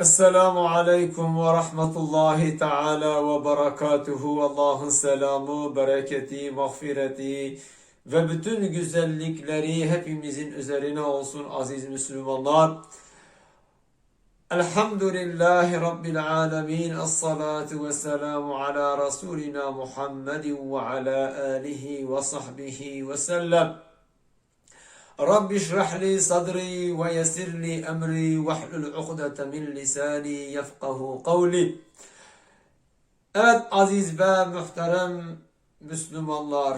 Esselamu Aleyküm ve Rahmetullahi Teala ve Berekatuhu. Allah'ın selamı, bereketi, mağfireti ve bütün güzellikleri hepimizin üzerine olsun aziz Müslümanlar. Elhamdülillahi Rabbil alemin. Es-salatu ve selamu ala Resulina Muhammedin ve ala alihi ve sahbihi ve sellem. رب اشرح لي صدري ويسر لي أمري واحلل عقدة من لساني يفقه قولي Evet aziz ve muhterem Müslümanlar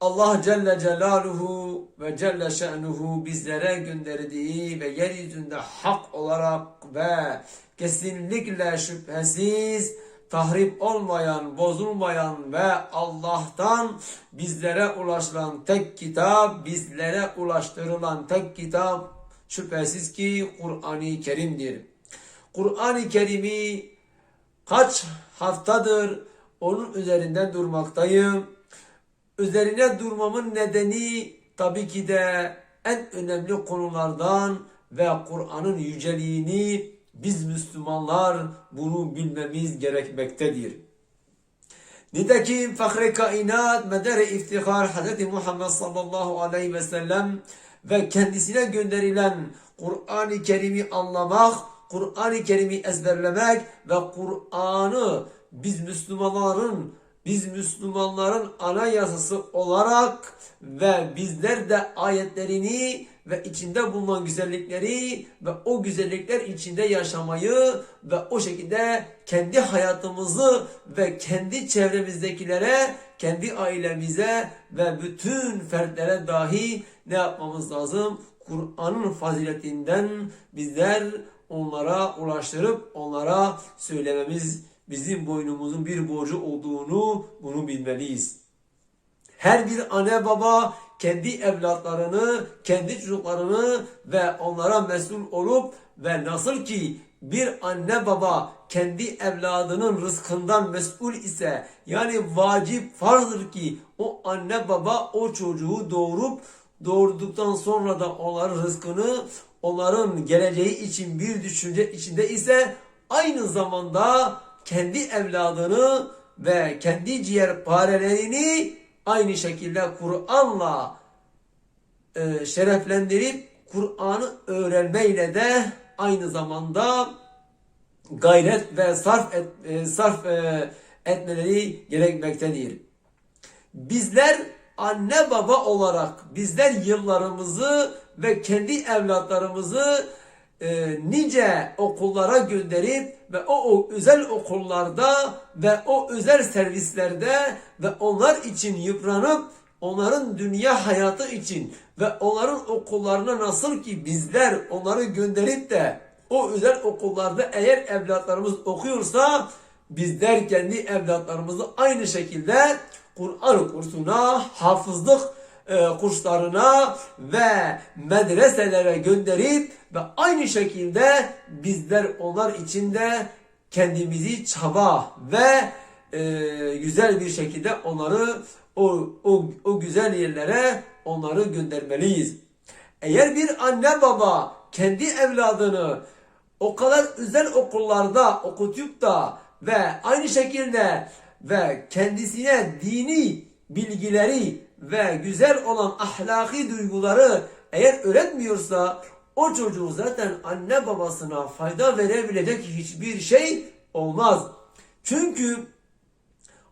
Allah Celle Celaluhu ve Celle Şe'nuhu bizlere gönderdiği ve yeryüzünde hak olarak ve kesinlikle şüphesiz tahrip olmayan, bozulmayan ve Allah'tan bizlere ulaşılan tek kitap, bizlere ulaştırılan tek kitap şüphesiz ki Kur'an-ı Kerim'dir. Kur'an-ı Kerim'i kaç haftadır onun üzerinden durmaktayım. Üzerine durmamın nedeni tabii ki de en önemli konulardan ve Kur'an'ın yüceliğini biz Müslümanlar bunu bilmemiz gerekmektedir. Nitekim Fahri Kainat, Medere İftihar Hz. Muhammed sallallahu aleyhi ve sellem ve kendisine gönderilen Kur'an-ı Kerim'i anlamak, Kur'an-ı Kerim'i ezberlemek ve Kur'an'ı biz Müslümanların biz Müslümanların anayasası olarak ve bizler de ayetlerini ve içinde bulunan güzellikleri ve o güzellikler içinde yaşamayı ve o şekilde kendi hayatımızı ve kendi çevremizdekilere, kendi ailemize ve bütün fertlere dahi ne yapmamız lazım? Kur'an'ın faziletinden bizler onlara ulaştırıp onlara söylememiz bizim boynumuzun bir borcu olduğunu bunu bilmeliyiz. Her bir anne baba kendi evlatlarını, kendi çocuklarını ve onlara mesul olup ve nasıl ki bir anne baba kendi evladının rızkından mesul ise yani vacip farzdır ki o anne baba o çocuğu doğurup doğurduktan sonra da onların rızkını onların geleceği için bir düşünce içinde ise aynı zamanda kendi evladını ve kendi ciğer parelerini aynı şekilde Kur'an'la e, şereflendirip Kur'an'ı öğrenmeyle de aynı zamanda gayret ve sarf et, e, sarf e, etmeleri gerekmektedir. Bizler anne baba olarak bizler yıllarımızı ve kendi evlatlarımızı e, nice okullara gönderip ve o, o özel okullarda ve o özel servislerde ve onlar için yıpranıp onların dünya hayatı için ve onların okullarına nasıl ki bizler onları gönderip de o özel okullarda eğer evlatlarımız okuyorsa bizler kendi evlatlarımızı aynı şekilde Kur'an kursuna, hafızlık kurslarına ve medreselere gönderip ve aynı şekilde bizler onlar için de kendimizi çaba ve e, güzel bir şekilde onları o, o, o güzel yerlere onları göndermeliyiz. Eğer bir anne baba kendi evladını o kadar özel okullarda okutup da ve aynı şekilde ve kendisine dini bilgileri ve güzel olan ahlaki duyguları eğer öğretmiyorsa o çocuğu zaten anne babasına fayda verebilecek hiçbir şey olmaz. Çünkü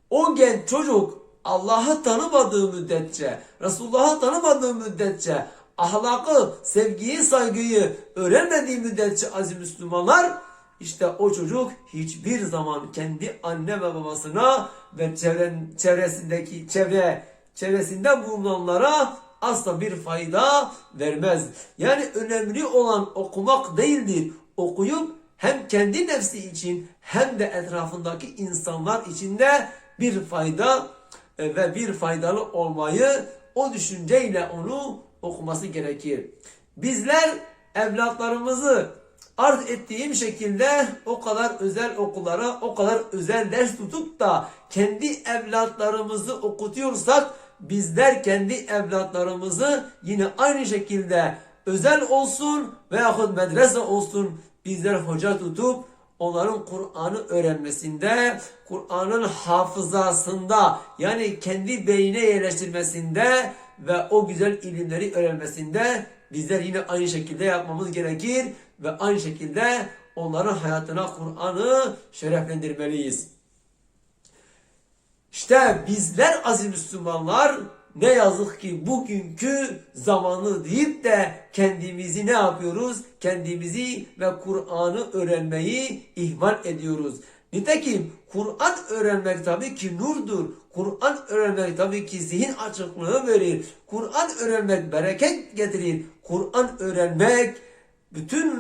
o genç çocuk Allah'ı tanımadığı müddetçe, Resulullah'ı tanımadığı müddetçe, ahlakı, sevgiyi, saygıyı öğrenmediği müddetçe aziz Müslümanlar işte o çocuk hiçbir zaman kendi anne ve babasına ve çevren, çevresindeki çevre çevresinde bulunanlara asla bir fayda vermez. Yani önemli olan okumak değildir. Okuyup hem kendi nefsi için hem de etrafındaki insanlar için de bir fayda e, ve bir faydalı olmayı o düşünceyle onu okuması gerekir. Bizler evlatlarımızı arz ettiğim şekilde o kadar özel okullara, o kadar özel ders tutup da kendi evlatlarımızı okutuyorsak bizler kendi evlatlarımızı yine aynı şekilde özel olsun veyahut medrese olsun bizler hoca tutup onların Kur'an'ı öğrenmesinde, Kur'an'ın hafızasında yani kendi beynine yerleştirmesinde ve o güzel ilimleri öğrenmesinde bizler yine aynı şekilde yapmamız gerekir ve aynı şekilde onların hayatına Kur'an'ı şereflendirmeliyiz. İşte bizler aziz Müslümanlar ne yazık ki bugünkü zamanı deyip de kendimizi ne yapıyoruz? Kendimizi ve Kur'an'ı öğrenmeyi ihmal ediyoruz. Nitekim Kur'an öğrenmek tabii ki nurdur. Kur'an öğrenmek tabii ki zihin açıklığı verir. Kur'an öğrenmek bereket getirir. Kur'an öğrenmek bütün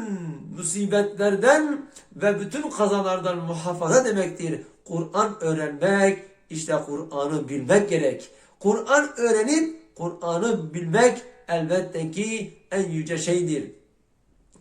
musibetlerden ve bütün kazalardan muhafaza demektir. Kur'an öğrenmek işte Kur'an'ı bilmek gerek. Kur'an öğrenip Kur'an'ı bilmek elbette ki en yüce şeydir.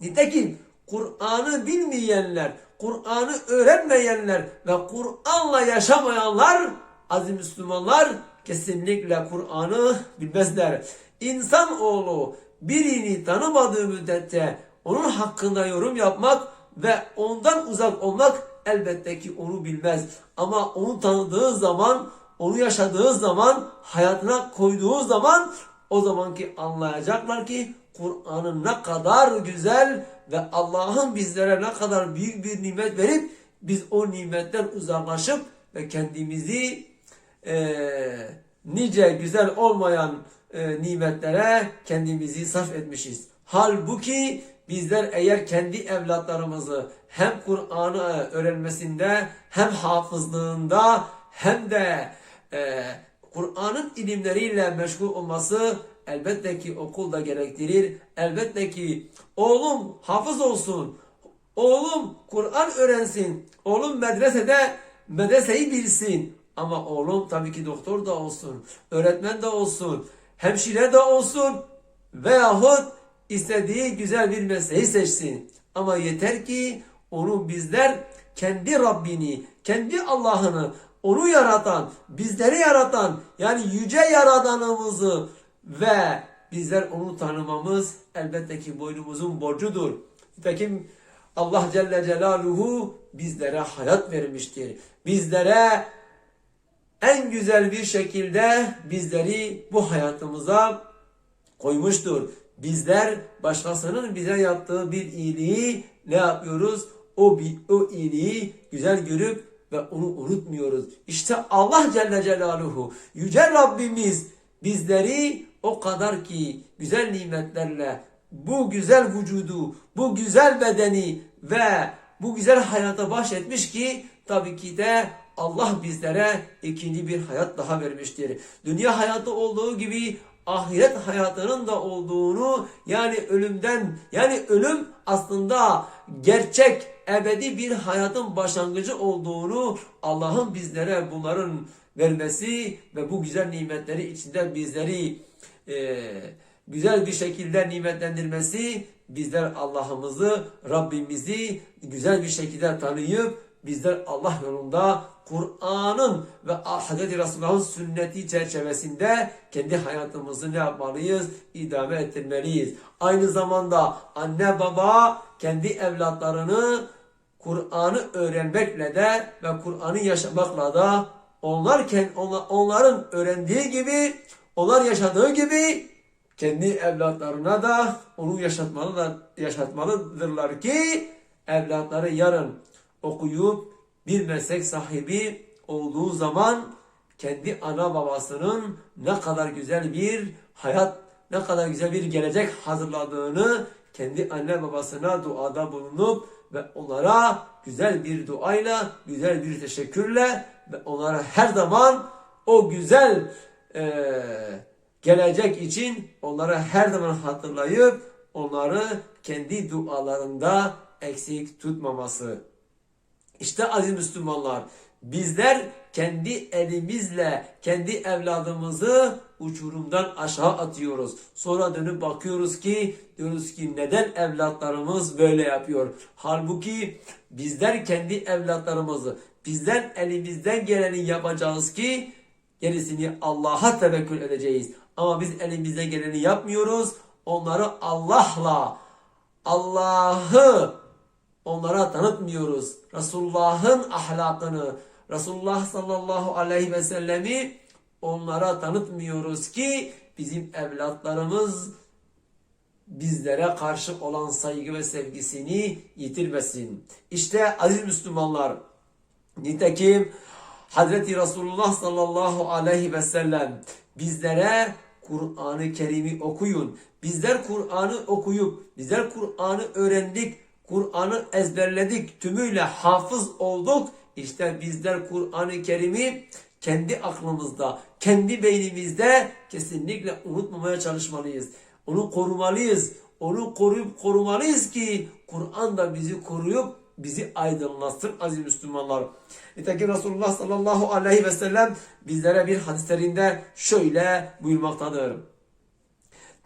Nitekim Kur'an'ı bilmeyenler, Kur'an'ı öğrenmeyenler ve Kur'an'la yaşamayanlar aziz Müslümanlar kesinlikle Kur'an'ı bilmezler. İnsanoğlu birini tanımadığı müddetçe onun hakkında yorum yapmak ve ondan uzak olmak elbette ki onu bilmez. Ama onu tanıdığı zaman, onu yaşadığı zaman, hayatına koyduğu zaman o zamanki anlayacaklar ki Kur'an'ın ne kadar güzel ve Allah'ın bizlere ne kadar büyük bir nimet verip biz o nimetten uzaklaşıp ve kendimizi eee nice güzel olmayan e, nimetlere kendimizi sarf etmişiz. Halbuki bizler eğer kendi evlatlarımızı hem Kur'an'ı öğrenmesinde hem hafızlığında hem de e, Kur'an'ın ilimleriyle meşgul olması elbette ki okulda gerektirir. Elbette ki oğlum hafız olsun, oğlum Kur'an öğrensin, oğlum medresede medreseyi bilsin. Ama oğlum tabii ki doktor da olsun, öğretmen de olsun, hemşire de olsun veyahut istediği güzel bir mesleği seçsin. Ama yeter ki onu bizler kendi Rabbini, kendi Allah'ını, onu yaratan, bizleri yaratan yani yüce yaradanımızı ve bizler onu tanımamız elbette ki boynumuzun borcudur. Nitekim Allah Celle Celaluhu bizlere hayat vermiştir. Bizlere en güzel bir şekilde bizleri bu hayatımıza koymuştur. Bizler başkasının bize yaptığı bir iyiliği ne yapıyoruz? O, o iyiliği güzel görüp ve onu unutmuyoruz. İşte Allah Celle Celaluhu, Yüce Rabbimiz bizleri o kadar ki güzel nimetlerle bu güzel vücudu, bu güzel bedeni ve bu güzel hayata bahşetmiş ki tabii ki de Allah bizlere ikinci bir hayat daha vermiştir. Dünya hayatı olduğu gibi ahiret hayatının da olduğunu yani ölümden yani ölüm aslında gerçek ebedi bir hayatın başlangıcı olduğunu Allah'ın bizlere bunların vermesi ve bu güzel nimetleri içinde bizleri e, güzel bir şekilde nimetlendirmesi bizler Allah'ımızı Rabbimizi güzel bir şekilde tanıyıp bizler Allah yolunda Kur'an'ın ve Hz. Resulullah'ın sünneti çerçevesinde kendi hayatımızı ne yapmalıyız? İdame ettirmeliyiz. Aynı zamanda anne baba kendi evlatlarını Kur'an'ı öğrenmekle de ve Kur'an'ı yaşamakla da onlar onların öğrendiği gibi, onlar yaşadığı gibi kendi evlatlarına da onu yaşatmalılar, yaşatmalıdırlar ki evlatları yarın okuyup bir meslek sahibi olduğu zaman kendi ana babasının ne kadar güzel bir hayat, ne kadar güzel bir gelecek hazırladığını kendi anne babasına duada bulunup ve onlara güzel bir duayla, güzel bir teşekkürle ve onlara her zaman o güzel e, gelecek için onları her zaman hatırlayıp onları kendi dualarında eksik tutmaması. İşte aziz Müslümanlar bizler kendi elimizle kendi evladımızı uçurumdan aşağı atıyoruz. Sonra dönüp bakıyoruz ki diyoruz ki neden evlatlarımız böyle yapıyor? Halbuki bizler kendi evlatlarımızı bizden elimizden geleni yapacağız ki gerisini Allah'a tevekkül edeceğiz. Ama biz elimizden geleni yapmıyoruz. Onları Allah'la Allah'ı onlara tanıtmıyoruz. Resulullah'ın ahlakını, Resulullah sallallahu aleyhi ve sellemi onlara tanıtmıyoruz ki bizim evlatlarımız bizlere karşı olan saygı ve sevgisini yitirmesin. İşte aziz Müslümanlar, nitekim Hazreti Resulullah sallallahu aleyhi ve sellem bizlere Kur'an-ı Kerim'i okuyun. Bizler Kur'an'ı okuyup, bizler Kur'an'ı öğrendik, Kur'an'ı ezberledik, tümüyle hafız olduk. İşte bizler Kur'an-ı Kerim'i kendi aklımızda, kendi beynimizde kesinlikle unutmamaya çalışmalıyız. Onu korumalıyız. Onu koruyup korumalıyız ki Kur'an da bizi koruyup bizi aydınlatsın aziz Müslümanlar. Nitekim Resulullah sallallahu aleyhi ve sellem bizlere bir hadislerinde şöyle buyurmaktadır.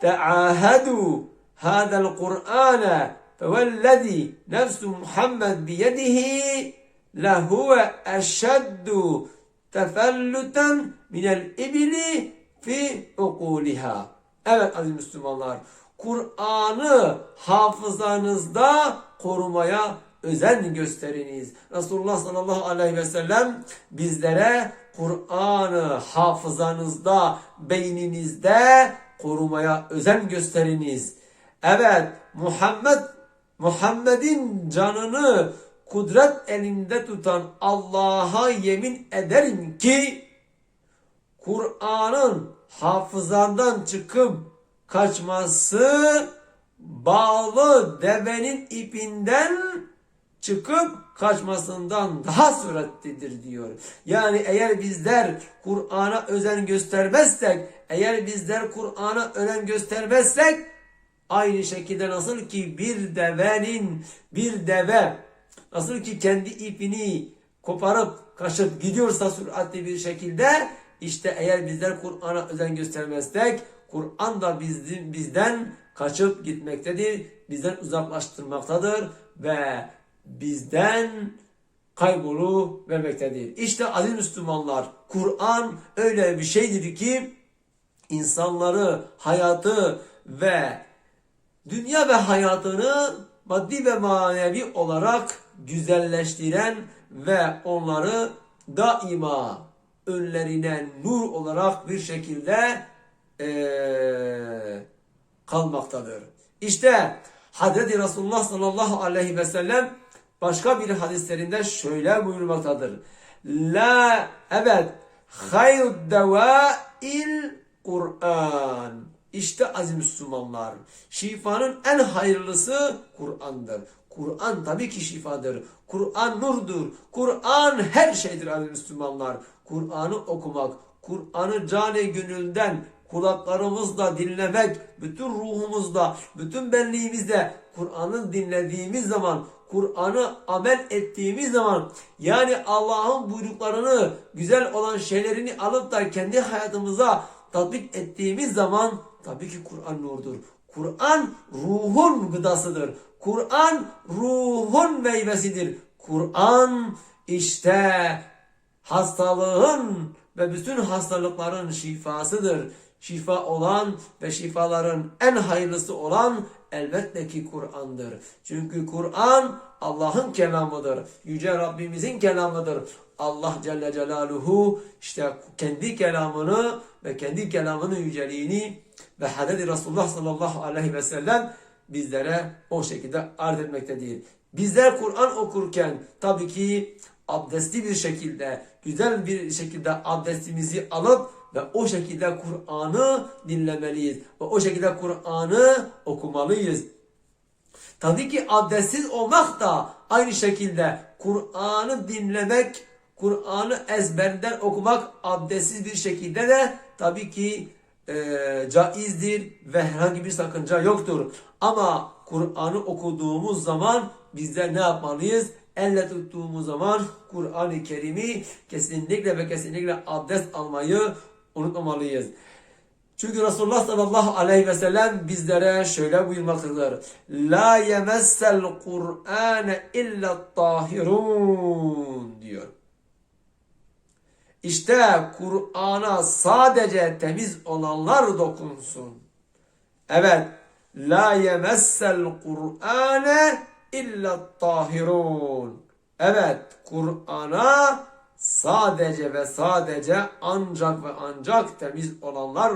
Teahadu hadal Kur'ane fevellezi nefsu Muhammed biyedihi lehuve eşeddu tefellüten minel ibili fi ukuliha. Evet aziz Müslümanlar, Kur'an'ı hafızanızda korumaya özen gösteriniz. Resulullah sallallahu aleyhi ve sellem bizlere Kur'an'ı hafızanızda, beyninizde korumaya özen gösteriniz. Evet, Muhammed Muhammed'in canını kudret elinde tutan Allah'a yemin ederim ki Kur'an'ın hafızandan çıkıp kaçması bağlı devenin ipinden çıkıp kaçmasından daha süratlidir diyor. Yani eğer bizler Kur'an'a özen göstermezsek, eğer bizler Kur'an'a önem göstermezsek aynı şekilde nasıl ki bir devenin bir deve nasıl ki kendi ipini koparıp kaçıp gidiyorsa süratli bir şekilde işte eğer bizler Kur'an'a özen göstermezsek Kur'an da bizim, bizden kaçıp gitmektedir. Bizden uzaklaştırmaktadır ve bizden kaybolu vermektedir. İşte aziz Müslümanlar Kur'an öyle bir şeydir ki insanları, hayatı ve dünya ve hayatını maddi ve manevi olarak güzelleştiren ve onları daima önlerine nur olarak bir şekilde ee, kalmaktadır. İşte Hazreti Resulullah sallallahu aleyhi ve sellem başka bir hadislerinde şöyle buyurmaktadır. La evet hayr devail Kur'an. İşte aziz Müslümanlar. Şifanın en hayırlısı Kur'an'dır. Kur'an tabii ki şifadır. Kur'an nurdur. Kur'an her şeydir aziz Müslümanlar. Kur'an'ı okumak, Kur'an'ı cani gönülden kulaklarımızla dinlemek, bütün ruhumuzla, bütün benliğimizle Kur'an'ı dinlediğimiz zaman, Kur'an'ı amel ettiğimiz zaman, yani Allah'ın buyruklarını, güzel olan şeylerini alıp da kendi hayatımıza tatbik ettiğimiz zaman tabii ki Kur'an nurdur. Kur'an ruhun gıdasıdır. Kur'an ruhun meyvesidir. Kur'an işte hastalığın ve bütün hastalıkların şifasıdır. Şifa olan ve şifaların en hayırlısı olan elbette ki Kur'an'dır. Çünkü Kur'an Allah'ın kelamıdır. Yüce Rabbimizin kelamıdır. Allah Celle Celaluhu işte kendi kelamını ve kendi kelamının yüceliğini ve Hazreti Resulullah sallallahu aleyhi ve sellem bizlere o şekilde arz etmektedir. Bizler Kur'an okurken tabii ki abdestli bir şekilde, güzel bir şekilde abdestimizi alıp ve o şekilde Kur'an'ı dinlemeliyiz. Ve o şekilde Kur'an'ı okumalıyız. Tabii ki abdestsiz olmak da aynı şekilde Kur'an'ı dinlemek, Kur'an'ı ezberden okumak abdestsiz bir şekilde de tabii ki e, caizdir ve herhangi bir sakınca yoktur. Ama Kur'an'ı okuduğumuz zaman bizler ne yapmalıyız? Elle tuttuğumuz zaman Kur'an-ı Kerim'i kesinlikle ve kesinlikle abdest almayı unutmamalıyız. Çünkü Resulullah sallallahu aleyhi ve sellem bizlere şöyle buyurmaktadır. La yemessel Kur'ane illa tahirun diyor. İşte Kur'an'a sadece temiz olanlar dokunsun. Evet. La yemessel Kur'ane illa tahirun. Evet, Kur'an'a sadece ve sadece ancak ve ancak temiz olanlar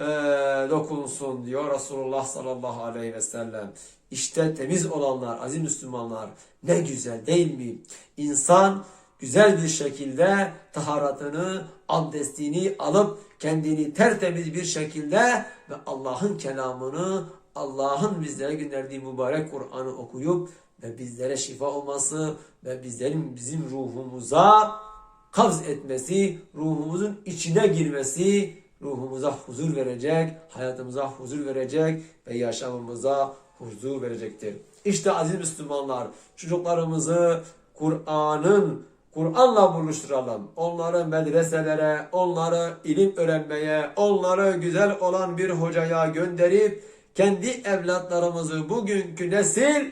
eee, dokunsun diyor Resulullah sallallahu aleyhi ve sellem. İşte temiz olanlar, aziz Müslümanlar ne güzel değil mi? İnsan güzel bir şekilde taharatını, abdestini alıp kendini tertemiz bir şekilde ve Allah'ın kelamını, Allah'ın bizlere gönderdiği mübarek Kur'an'ı okuyup ve bizlere şifa olması ve bizlerin bizim ruhumuza kabz etmesi, ruhumuzun içine girmesi, ruhumuza huzur verecek, hayatımıza huzur verecek ve yaşamımıza huzur verecektir. İşte aziz Müslümanlar, çocuklarımızı Kur'an'ın Kur'an'la buluşturalım. Onları medreselere, onları ilim öğrenmeye, onları güzel olan bir hocaya gönderip kendi evlatlarımızı bugünkü nesil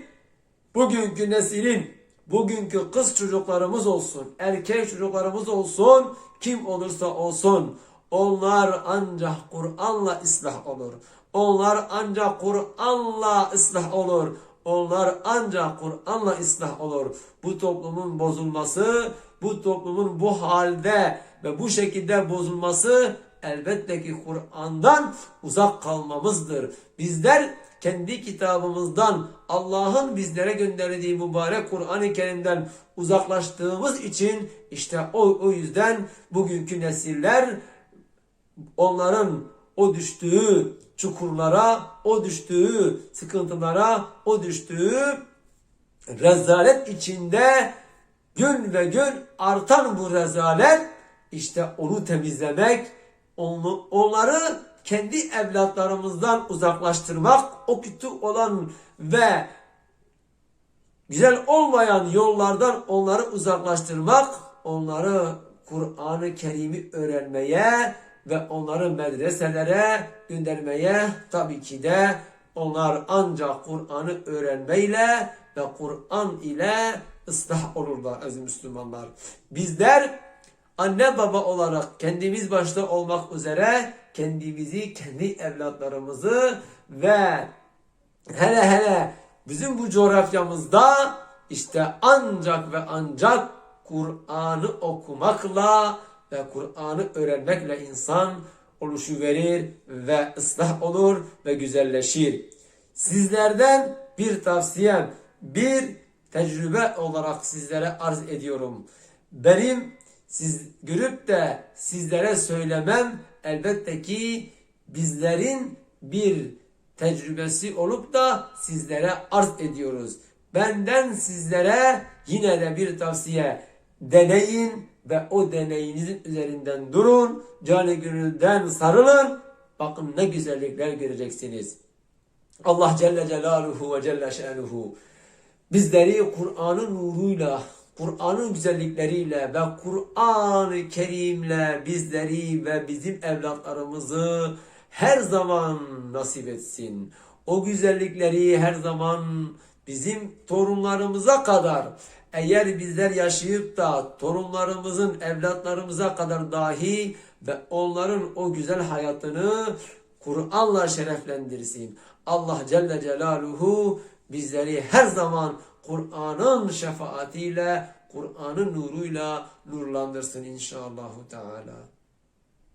bugünkü neslin, bugünkü kız çocuklarımız olsun, erkek çocuklarımız olsun, kim olursa olsun, onlar ancak Kur'an'la ıslah olur. Onlar ancak Kur'an'la ıslah olur. Onlar ancak Kur'an'la ıslah olur. Bu toplumun bozulması, bu toplumun bu halde ve bu şekilde bozulması elbette ki Kur'an'dan uzak kalmamızdır. Bizler kendi kitabımızdan Allah'ın bizlere gönderdiği mübarek Kur'an-ı Kerim'den uzaklaştığımız için işte o, o yüzden bugünkü nesiller onların o düştüğü çukurlara, o düştüğü sıkıntılara, o düştüğü rezalet içinde gün ve gün artan bu rezalet. İşte onu temizlemek, onu, onları kendi evlatlarımızdan uzaklaştırmak, o kötü olan ve güzel olmayan yollardan onları uzaklaştırmak, onları Kur'an-ı Kerim'i öğrenmeye ve onları medreselere göndermeye tabii ki de onlar ancak Kur'an'ı öğrenmeyle ve Kur'an ile ıslah olurlar aziz Müslümanlar. Bizler anne baba olarak kendimiz başta olmak üzere kendimizi, kendi evlatlarımızı ve hele hele bizim bu coğrafyamızda işte ancak ve ancak Kur'an'ı okumakla ve Kur'an'ı öğrenmekle insan oluşuverir ve ıslah olur ve güzelleşir. Sizlerden bir tavsiyem, bir tecrübe olarak sizlere arz ediyorum. Benim siz görüp de sizlere söylemem elbette ki bizlerin bir tecrübesi olup da sizlere arz ediyoruz. Benden sizlere yine de bir tavsiye deneyin ve o deneyinizin üzerinden durun. Canı gönülden sarılın. Bakın ne güzellikler göreceksiniz. Allah Celle Celaluhu ve Celle Şenuhu bizleri Kur'an'ın nuruyla, Kur'an'ın güzellikleriyle ve Kur'an-ı Kerim'le bizleri ve bizim evlatlarımızı her zaman nasip etsin. O güzellikleri her zaman bizim torunlarımıza kadar eğer bizler yaşayıp da torunlarımızın evlatlarımıza kadar dahi ve onların o güzel hayatını Kur'an'la şereflendirsin. Allah Celle Celaluhu bizleri her zaman Kur'an'ın şefaatiyle, Kur'an'ın nuruyla nurlandırsın inşallah Teala.